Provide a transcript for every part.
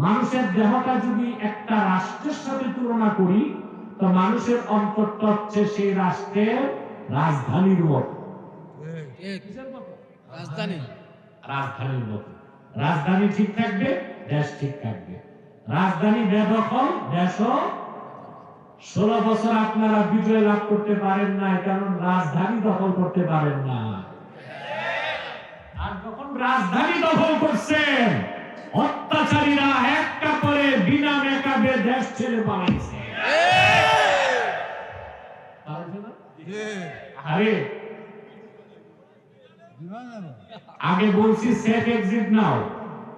মানুষের দেহটা যদি একটা রাষ্ট্রের সাথে তুলনা করি তো মানুষের অন্তরটা হচ্ছে সেই রাষ্ট্রের রাজধানীর মতো। রাজধানী। রাজধানীর মতো। রাজধানী ঠিক থাকবে দেশ ঠিক থাকবে। রাজধানী বেদখল দেশও। ষোলো বছর আপনারা বিজয় লাভ করতে পারেন না কারণ রাজধানী দখল করতে পারেন না। আর যখন রাজধানী দখল করছেন অত্যাচারীরা একটা করে বিনা মেকাবে দেশ ছেড়ে পালাইছে। আরে, আগে বলছি সেফ এক্সিট নাও।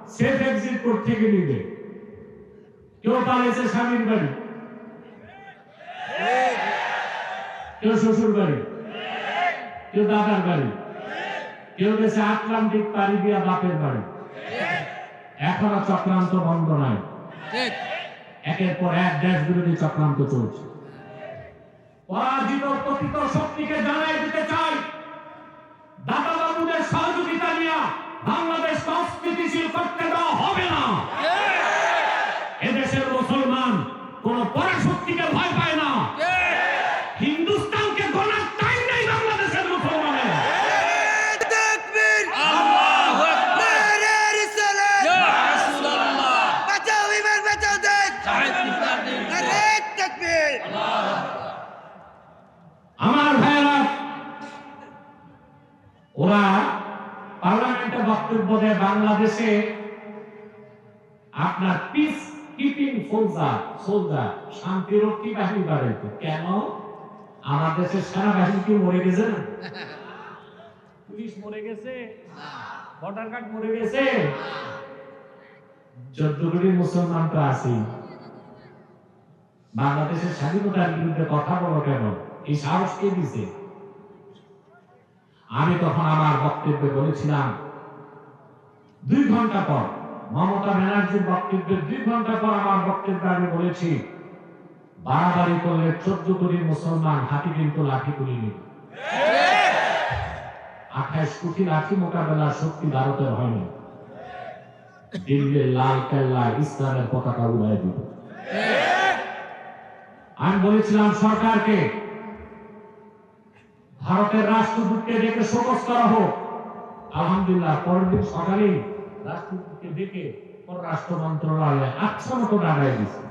সেফ এক্সিট করতে থেকে নিবে? কেউ পালাইছে স্বামীর বাড়ি? কেউ শ্বশুর বাড়ি? কেউ দাদার বাড়ি? কেউ গেছে আটলান্টিক পাড়ি দিয়া বাপের বাড়ি? এখনও চক্রান্ত বন্ধ নাই। একের পর এক দেশ বিরোধী চক্রান্ত চলছে। পরাজিত প্রকৃত শক্তিকে জানাই দিতে চাই। দাদা বাবুদের সহযোগিতা নিয়ে ওরা পার্লামেন্টে বক্তব্য দেয় বাংলাদেশে আপনার পিস কিপিং সোলজার সোলজার শান্তিরক্ষী বাহিনী বাড়াইতে কেন? আমার দেশের সেনাবাহিনী কি মরে গেছে না? পুলিশ মরে গেছে? ভোটার কার্ড মরে গেছে? কোটি মুসলমান তো আছি বাংলাদেশের স্বাধীনতার বিরুদ্ধে কথা বলো কেন? এই সাহস কে দিছে? আমি তখন আমার বক্তব্যে বলেছিলাম, দুই ঘণ্টা পর, মমতা ব্যানার্জির বক্তব্যের দুই ঘণ্টা পর আমার বক্তব্যে আমি বলেছি, বাড়াবাড়ি করলে চোদ্দ কোটি মুসলমান হাতি কিন্তু লাঠি তুলে নিবে। আঠাইশ কোটি লাঠি মোকাবেলার শক্তি ভারতের হয়নি। দিল্লির লাল কেল্লা ইসলামের পতাকা উড়াই দিবে। আমি বলেছিলাম সরকারকে ভারতের রাষ্ট্রদূতকে ডেকে শোকস করা হোক। আলহামদুলিল্লাহ পরের দিন সকালেই রাষ্ট্রদূতকে ডেকে পররাষ্ট্র মন্ত্রণালয়ে আচ্ছা মতো দাঁড়াই দিচ্ছে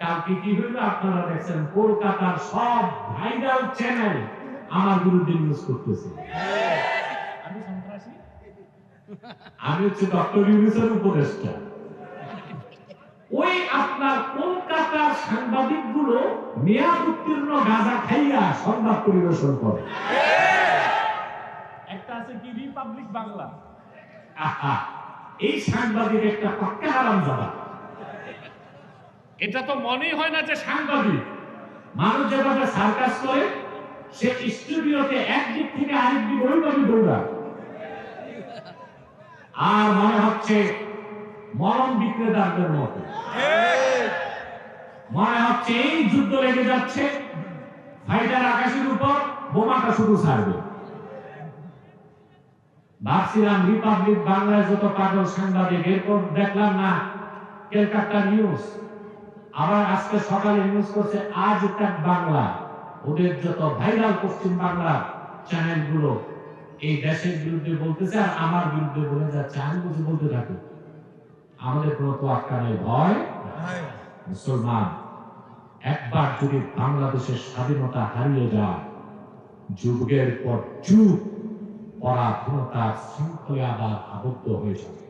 কালকে কি হইল আপনারা দেখছেন কলকাতার সব ভাইরাল চ্যানেল আমার বিরুদ্ধে নিউজ করতেছে। আমি সন্ত্রাসী? আমি হচ্ছে ডক্টর ইউনিসের উপদেষ্টা। ওই আপনার কলকাতার সাংবাদিকগুলো মেয়াদ উত্তীর্ণ গাঁজা খাইয়া সংবাদ পরিবেশন করে। একটা আছে কি? রিপাবলিক বাংলা আহা, এই সাংবাদিক একটা পাক্কা হারাম যাবা এটা তো মনেই হয় না যে সাংবাদিক। মানুষ যেভাবে সার্কাস করে সে স্টুডিওতে একদিক থেকে আরেক দিক ওইভাবে দৌড়ায়। আর মনে হচ্ছে মরম বিক্রেতাদের মতো মনে হচ্ছে এই যুদ্ধ লেগে যাচ্ছে ফাইটার আকাশের উপর, বোমাটা শুধু ছাড়বে। ভাবছিলাম রিপাবলিক বাংলায় যত পাগল সাংবাদিক, এরপর দেখলাম না ক্যালকাটা নিউজ আবার আজকে সকালে নিউজ করছে, আজ তাক বাংলা। ওদের যত ভাইরাল পশ্চিম বাংলা চ্যানেলগুলো এই দেশের বিরুদ্ধে বলতেছে আর আমার বিরুদ্ধে বলে যাচ্ছে। আমি বুঝে বলতে থাকি। আমাদের কোনো তোয়াক্কা নেই ভয় মুসলমান, একবার যদি বাংলাদেশের স্বাধীনতা হারিয়ে যায়, যুগের পর যুগ পরাধীনতার শৃঙ্খলে আবার আবদ্ধ হয়ে যাবে।